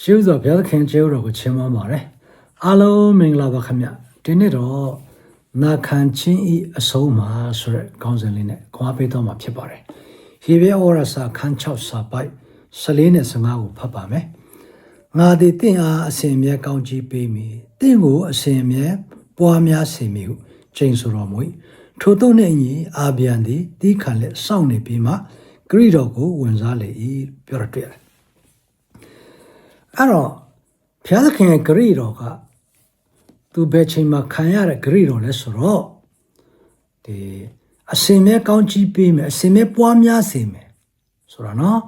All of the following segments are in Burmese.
ရှေးဥစွာဘုရားသခင်ကျေးဇူးတော်ကိုချီးမွမ်းပါတယ်အားလုံးမင်္ဂလာပါခင်ဗျဒီနေ့တော့နာခံချင်းဤအဆုံးမှာဆိုတဲ့ခေါင်းစဉ်လေးနဲ့ခွာပေးတော့မှာဖြစ်ပါတယ်ဟေဘဲဩရစာခန်း6စာပိုက်14နဲ့15ကိုဖတ်ပါမယ်ငါသည်တင့်အားအစဉ်မြဲကောင်းကြီးပေးမည်တင့်ကိုအစဉ်မြဲပွားများစေမည်ဟုချိန်ဆိုတော်မူ၏ထို့သောနှင့်အညီအာဗျံသည်တီးခံလက်စောင့်နေပြီးမှဂရိတော်ကိုဝင်စားလေ၏ပြောရတွေ့ရတယ် အဲ့တော့ဘုရားသခင်ရဲ့ဂရိတော်ကသူဘယ်ချိန်မှာခံရတဲ့ဂရိတော်လဲဆိုတော့ဒီအစင်မဲကောင်းကြီးပေးမယ်အစင်မဲပွားများစေမယ်ဆိုတော့နော်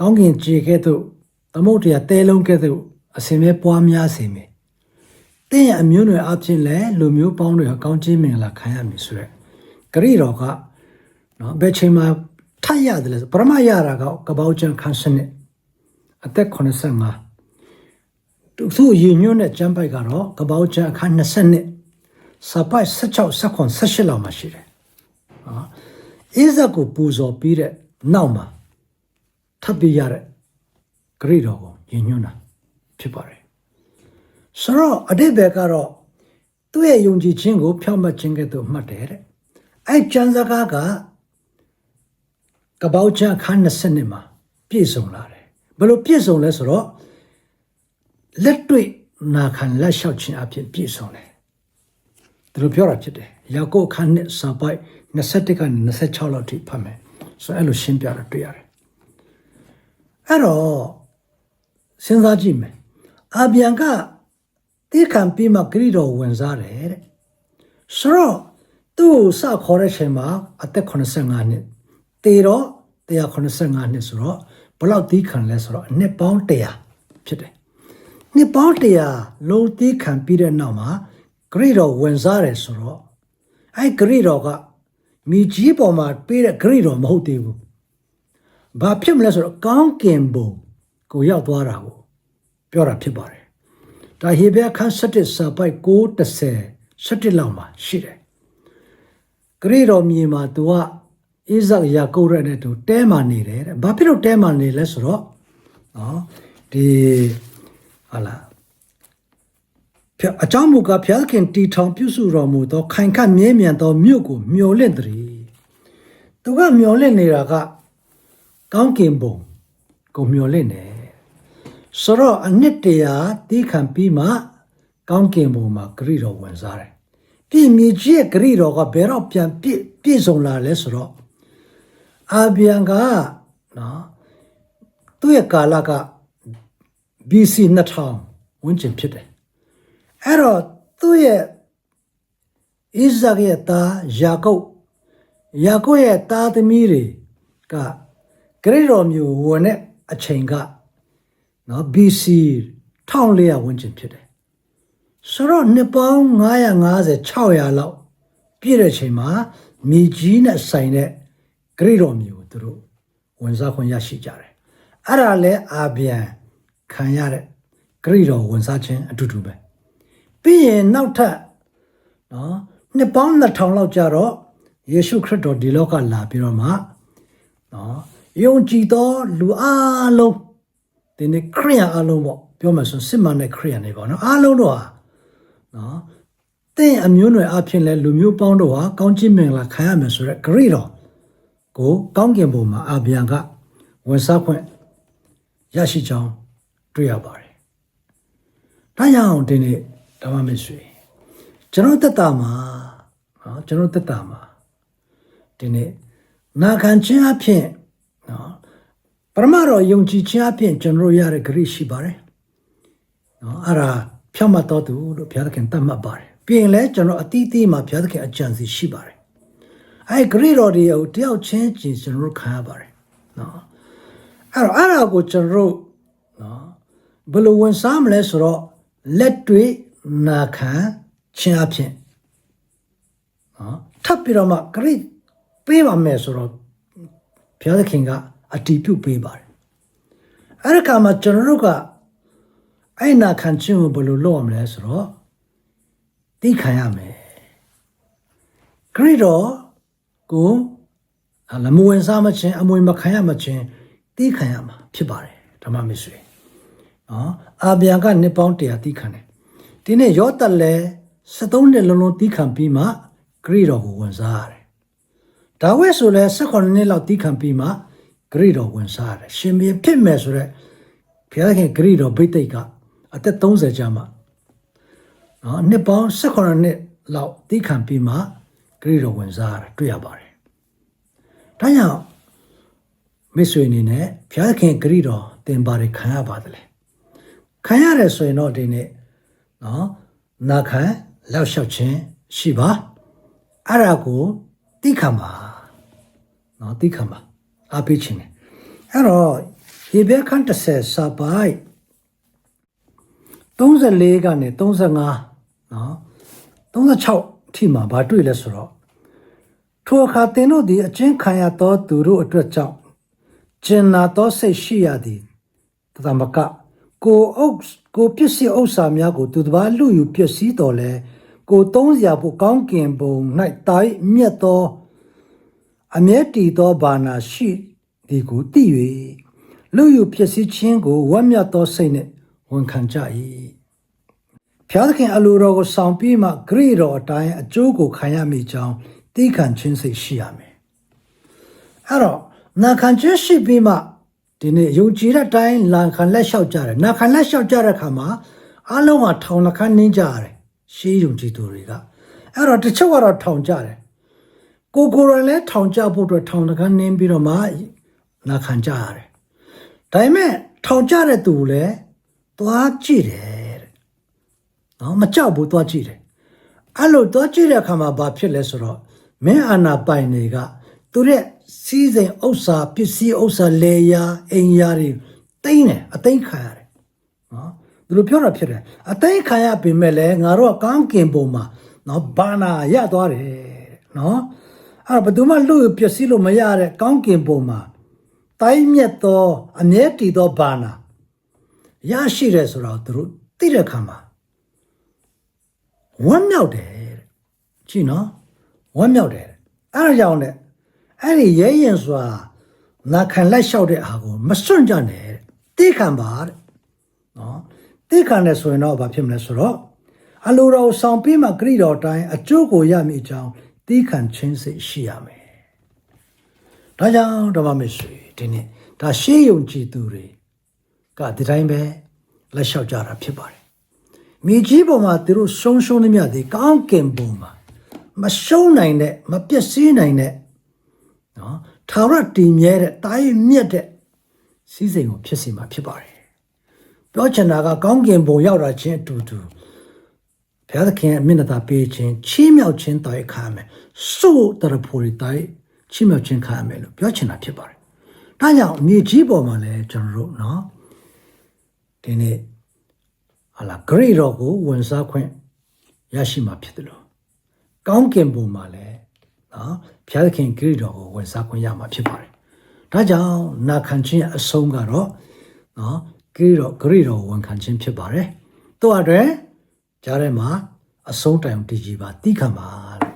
ကောင်းကင်ကြည်ခဲ့သို့သမုတ်တရားတဲလုံးခဲ့သို့အစင်မဲပွားများစေမယ်တင်းရဲ့အမျိုးနွယ်အချင်းလဲလူမျိုးပေါင်းတွေကကောင်းချီးမင်္ဂလာခံရမည်ဆိုရက်ဂရိတော်ကနော်ဘယ်ချိန်မှာထပ်ရတယ်လဲဆိုပရမရတာကကပောက်ချံခန်းစနစ်အသက်85 သူသူရည်ညွှန်းတဲ့ကျမ်းပိုက်ကတော့ကပောက်ချအခန်း20နှစ်စာပိုက်16 18 18လောက်မှာရှိတယ်။ဟာအိဇက်ကိုပူဇော်ပြီးတဲ့နောက်မှာထပ်ပြီးရတဲ့ဂရိတော်ကိုရည်ညွှန်းတာဖြစ်ပါတယ်။ဆိုတော့အတိတ်ဘက်ကတော့သူ့ရဲ့ယုံကြည်ခြင်းကိုဖြောင့်မတ်ခြင်းကဲ့သို့မှတ်တယ်တဲ့။အဲကျမ်းစကားကကပောက်ချအခန်း20နှစ်မှာပြည့်စုံလာတယ်။ဘယ်လိုပြည့်စုံလဲဆိုတော့ လက်တွေ့နာခံလက်လျှောက်ခြင်းအဖြစ်ပြည့်စုံတယ်။သူတို့ပြောတာဖြစ်တယ်။ယာကုပ်ခန်းနဲ့စာပိုက်21ကနေ26လောက်ထိဖတ်မယ်။ဆိုအဲ့လိုရှင်းပြတာတွေ့ရတယ်။အဲ့တော့စဉ်းစားကြည့်မယ်။အာဗျံကတိခံပြီးမှဂရိတော်ဝင်စားတယ်တဲ့။ဆိုတော့သူ့ကိုစခေါ်တဲ့ချိန်မှာအသက်85နှစ်တေတော့185နှစ်ဆိုတော့ဘယ်လောက်တီးခံလဲဆိုတော့အနှစ်ပေါင်း100ဖြစ်တယ်။ နှစ်ပေါင်းတရာလုံးတီးခံပြီးတဲ့နောက်မှာဂရိတော်ဝင်စားတယ်ဆိုတော့အဲဂရိတော်ကမိကြီးပေါ်မှာပေးတဲ့ဂရိတော်မဟုတ်သေးဘူး။ဘာဖြစ်မလဲဆိုတော့ကောင်းကင်ဘုံကိုရောက်သွားတာကိုပြောတာဖြစ်ပါတယ်။ဒါဟေဘဲအခန်း7စာပိုက်9:30 17လောက်မှာရှိတယ်။ဂရိတော်မြေမှာသူကအိဇက်ယာကုပ်ရဲ့နဲ့သူတဲမှာနေတယ်တဲ့။ဘာဖြစ်လို့တဲမှာနေလဲဆိုတော့နော်ဒီ ဟာလာဖျက်အကြောင်းမူကားဘုရားသခင်တီထောင်ပြုစုတော်မူသောခိုင်ခန့်မြဲမြံသောမြို့ကိုမျော်လင့်တည်းသူကမျော်လင့်နေတာကကောင်းကင်ဘုံကိုမျော်လင့်တယ်ဆိုတော့အနှစ်တရာတီးခံပြီးမှကောင်းကင်ဘုံမှာဂရိတော်ဝင်စားတယ်ပြည်မြေကြီးရဲ့ဂရိတော်ကဘယ်တော့ပြန်ပြည့်ပြည့်စုံလာလဲဆိုတော့အာဗျံကနော်သူ့ရဲ့ကာလက BC 2000ဝန်းကျင်ဖြစ်တယ်အဲ့တော့သူ့ရဲ့ဣဇက်ရဲ့သားယာကုပ်ယာကုပ်ရဲ့သားသမီးတွေကဂရိတော်မျိုးဝင်တဲ့အချိန်ကနော် BC 1400ဝန်းကျင်ဖြစ်တယ်ဆိုတော့နှစ်ပေါင်း950 600လောက်ပြည့်တဲ့ချိန်မှာမြေကြီးနဲ့ဆိုင်တဲ့ဂရိတော်မျိုးကိုသူတို့ဝင်စားခွင့်ရရှိကြတယ်အဲ့ဒါလဲအာဗျံ ခံရတဲ့ဂရိတော်ဝင်စားခြင်းအတူတူပဲပြီးရင်နောက်ထပ်နော်နှစ်ပေါင်း2000လောက်ကြာတော့ယေရှုခရစ်တော်ဒီလောကလာပြီးတော့မှနော်ယုံကြည်သောလူအလုံးဒီနေ့ခရိယန်အလုံးပေါ့ပြောမှဆိုစစ်မှန်တဲ့ခရိယန်တွေပေါ့နော်အလုံးတော့ဟာနော်တဲ့အမျိုးနွယ်အဖြစ်လဲလူမျိုးပေါင်းတို့ဟာကောင်းချီးမင်္ဂလာခံရမယ်ဆိုရက်ဂရိတော်ကိုကောင်းကင်ဘုံမှာအာဗျံကဝင်စားခွင့်ရရှိကြောင်း တွေ့ရပါတယ်။ဒါကြောင့်ဒီနေ့ဓမ္မမဆွေကျွန်တော်တက်တာမှာနော်ကျွန်တော်တက်တာမှာဒီနေ့နာခံခြင်းအဖြစ်နော်ပရမတော်ယုံကြည်ခြင်းအဖြစ်ကျွန်တော်ရတဲ့ဂရိရှိပါတယ်။နော်အဲ့ဒါဖြောင့်မတ်တော်သူလို့ဘုရားသခင်တတ်မှတ်ပါတယ်။ပြင်လဲကျွန်တော်အတီးတီးမှာဘုရားသခင်အကြံစီရှိပါတယ်။အဲဂရိတော်တွေကိုတယောက်ချင်းချင်းကျွန်တော်ခံရပါတယ်နော်။အဲ့တော့အဲ့ဒါကိုကျွန်တော်နော် ဘယ်လိုဝန်စားမလဲဆိုတော့လက်တွေ့နာခံခြင်းအဖြစ်နော်ထပ်ပြီးတော့မှဂရိပေးပါမယ်ဆိုတော့ဘုရားသခင်ကအတီးပြုတ်ပေးပါတယ်အဲ့ဒီကမှာကျွန်တော်တို့ကအဲ့နာခံခြင်းကိုဘယ်လိုလုပ်ရမလဲဆိုတော့သိခံရမယ်ဂရိတော်ကိုလမဝင်စားမခြင်းအမွေမခံရမခြင်းသိခံရမှာဖြစ်ပါတယ်ဓမ္မမစ်ဆွေ နော်အာဗျာကနှစ်ပေါင်း100တီးခံတယ်ဒီနေ့ရောတက်လဲ73နှစ်လုံးလုံးတီးခံပြီးမှဂရိတော်ကိုဝင်စားရတယ်ဒါဝိဆိုလဲ18နှစ်လောက်တီးခံပြီးမှဂရိတော်ဝင်စားရတယ်ရှင်ဘီဖြစ်မယ်ဆိုတော့ဘုရားခင်ဂရိတော်ဗိသိက်ကအသက်30ကြာမှနော်နှစ်ပေါင်း18နှစ်လောက်တီးခံပြီးမှဂရိတော်ဝင်စားရတယ်တွေ့ရပါတယ်ဒါကြောင့်မိတ်ဆွေအနေနဲ့ဘုရားခင်ဂရိတော်တင်ပါတယ်ခံရပါတယ်လေ ခံရတယ်ဆိုရင်တော့ဒီနေ့နော်နာခံလောက်လျှောက်ခြင်းရှိပါအဲ့ဒါကိုတိခံပါနော်တိခံပါအားပေးခြင်းတယ်အဲ့တော့ရေဘဲခန်း30စာပိုက်34ကနေ35နော်36အထိမှာဗာတွေ့လဲဆိုတော့ထိုအခါသင်တို့သည်အချင်းခံရသောသူတို့အတွက်ကြောင့်ကျင်နာသောစိတ်ရှိရသည်သမက ကိုအုပ်ကိုပစ္စည်းဥစ္စာများကိုသူတစ်ပါးလူယူပစ္စည်းတော်လဲကိုသုံးစရာဖို့ကောင်းကင်ဘုံ၌တိုင်းမြတ်သောအမျက်တည်သောဘာနာရှိသည်ကိုသိ၍လူယူပစ္စည်းချင်းကိုဝတ်မြတ်သောစိတ်နှင့်ဝန်ခံကြ၏ဖျားသခင်အလိုတော်ကိုဆောင်ပြီးမှဂရိတော်အတိုင်းအကျိုးကိုခံရမိကြောင်းသိခံခြင်းစိတ်ရှိရမယ်အဲ့တော့နာခံခြင်းရှိပြီးမှ ဒီနေ့ယုံကြည်တဲ့အတိုင်းလာခံလက်လျှောက်ကြတယ်နာခံလက်လျှောက်ကြတဲ့အခါမှာအလုံးကထောင်နှခမ်းနင်းကြရတယ်ရှေးယုံကြည်သူတွေကအဲ့တော့တချို့ကတော့ထောင်ကြတယ်ကိုကိုရလည်းထောင်ကြဖို့အတွက်ထောင်နှခမ်းနင်းပြီးတော့မှနာခံကြရတယ်ဒါပေမဲ့ထောင်ကြတဲ့သူလည်းသွားကြည့်တယ်တဲ့နော်မကြောက်ဘူးသွားကြည့်တယ်အဲ့လိုသွားကြည့်တဲ့အခါမှာဘာဖြစ်လဲဆိုတော့မင်းအာနာပိုင်တွေကသူတဲ့ စီးစိမ်ဥစ္စာပစ္စည်းဥစ္စာလေယာအိမ်ယာတွေတိမ့်တယ်အသိမ်းခံရတယ်နော်သူတို့ပြောတာဖြစ်တယ်အသိမ်းခံရပေမဲ့လည်းငါတို့ကကောင်းကင်ပုံမှာနော်ဘာနာရသွားတယ်နော်အဲ့တော့ဘယ်သူမှလူပစ္စည်းလို့မရတဲ့ကောင်းကင်ပုံမှာတိုင်းမြတ်သောအမြဲတည်သောဘာနာရရှိတယ်ဆိုတော့သူတို့သိတဲ့ခါမှာဝမ်းမြောက်တယ်တဲ့ကြည့်နော်ဝမ်းမြောက်တယ်တဲ့အဲ့ဒါကြောင့်လေ အဲ့ဒီရဲရင်စွာနာခံလက်လျှောက်တဲ့အားကိုမစွန့်ကြနဲ့တဲ့တိခံပါတဲ့နော်တိခံတယ်ဆိုရင်တော့ဘာဖြစ်မလဲဆိုတော့အလိုတော်ဆောင်ပြီးမှဂရိတော်တိုင်းအကျိုးကိုရမည်အကြောင်းတိခံခြင်းစိတ်ရှိရမယ်ဒါကြောင့်ဓမ္မမစ်ဆွေဒီနေ့ဒါရှေးယုံကြည်သူတွေကဒီတိုင်းပဲလက်လျှောက်ကြတာဖြစ်ပါတယ်မြေကြီးပေါ်မှာသူတို့ရှုံးရှုံးနေမြသည်ကောင်းကင်ဘုံမှာမရှုံးနိုင်တဲ့မပျက်စီးနိုင်တဲ့ နော်ထာဝရတည်မြဲတဲ့တာရင်မြက်တဲ့စီးစိမ်ကိုဖြစ်စီမှာဖြစ်ပါတယ်ပြောချင်တာကကောင်းကင်ဘုံရောက်တာချင်းအတူတူဘုရားသခင်အမျက်နှာပေးခြင်းချီးမြှောက်ခြင်းတောက်ခါမယ်စုတရဖို့တိုင်ချီးမြှောက်ခြင်းခါမယ်လို့ပြောချင်တာဖြစ်ပါတယ်ဒါကြောင့်မြေကြီးပေါ်မှာလည်းကျွန်တော်တို့နော်ဒီနေ့ဟာလာဂရိတော်ကိုဝန်စားခွင့်ရရှိမှာဖြစ်တယ်လို့ကောင်းကင်ဘုံမှာလည်း နော်ဘုရားသခင်ဂရိတော်ကိုဝန်စားခွင့်ရမှာဖြစ်ပါတယ်ဒါကြောင့်နာခံခြင်းအဆုံးကတော့နော်ဂရိတော်ဂရိတော်ဝန်ခံခြင်းဖြစ်ပါတယ်တို့အတွက်ကြားထဲမှာအဆုံးတိုင်အောင်တည်ကြည်ပါတိခံပါလို့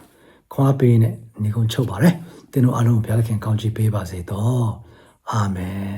ခွာပေးနဲ့ညီကုန်းချုပ်ပါတယ်သင်တို့အားလုံးဘုရားသခင်ကောင်းချီးပေးပါစေတော့အာမင်